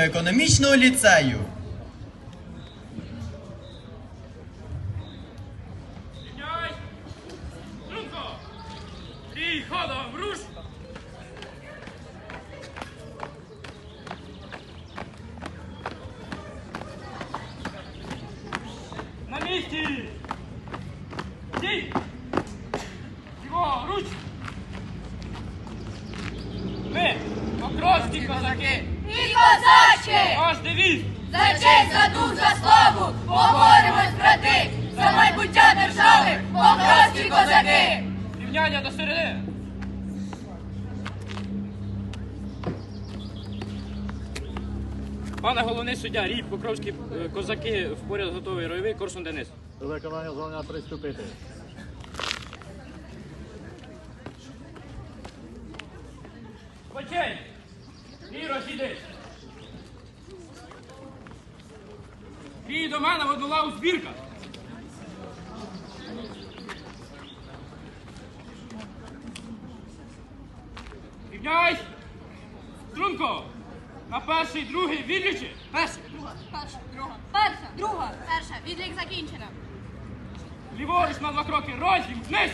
економічного ліцею. Руч! Ми, покровські козаки, І козачки! ваш девіз! За честь, за дух, за славу! Поборемось, брати! За майбуття держави! Покровські козаки! Рівняння до середини! Пане головний суддя, рій, покровські е, козаки в поряд готовий ройовий, Корсун Денис. До виконання завдання приступити. Почень! Рій, розійдись! До мене в одну лаву збірка! Рівняйсь! Струнко! На перший, другий, відлічі! Перша, друга, перша, друга, перша, друга, перша. Відлік закінчено. Ліворуч на два кроки, розділ, вниз!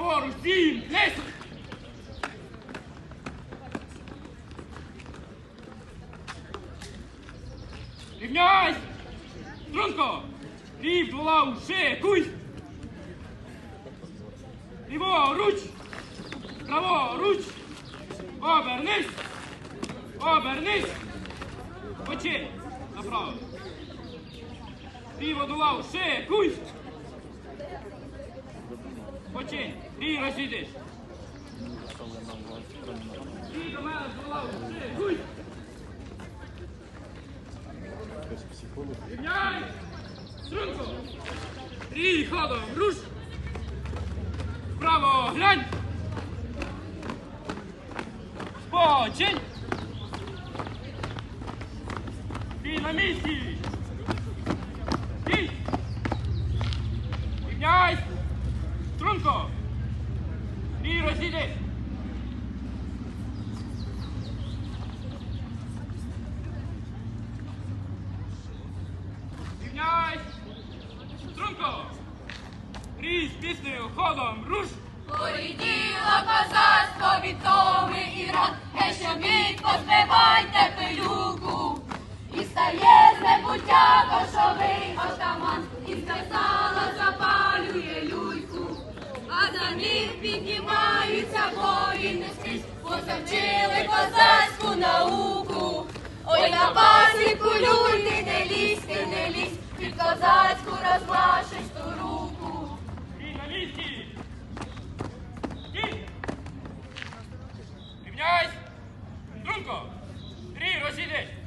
Праворуч, дім, вниз! Рівняйсь! Струнко! Рів, дволав, шикуй! Ліворуч! Праворуч! Обернись! Обернись! Починь! Направо! Ліво до лаву, Починь! Рій розійдись! Рій до мене! Рівняй! Струнко! Рій ходом, руш! Вправо, глянь! Починь! Стій на місці! Стій! Рівняйсь! Струнко! Стій, розійдись! Струнко! Рій з піснею ходом, руш! Поріділо козацтво від і Гей, що мід позбивайте пилюку. І стає з небуття кошовий отаман, і сказала А них піднімаються воїни скрізь, бо завчили козацьку науку. Ой, на пасіку люльки не лізь, ти не лізь, під козацьку розмашиш ту руку. На! Рівняйсь! Струнко! Рій, розійдись!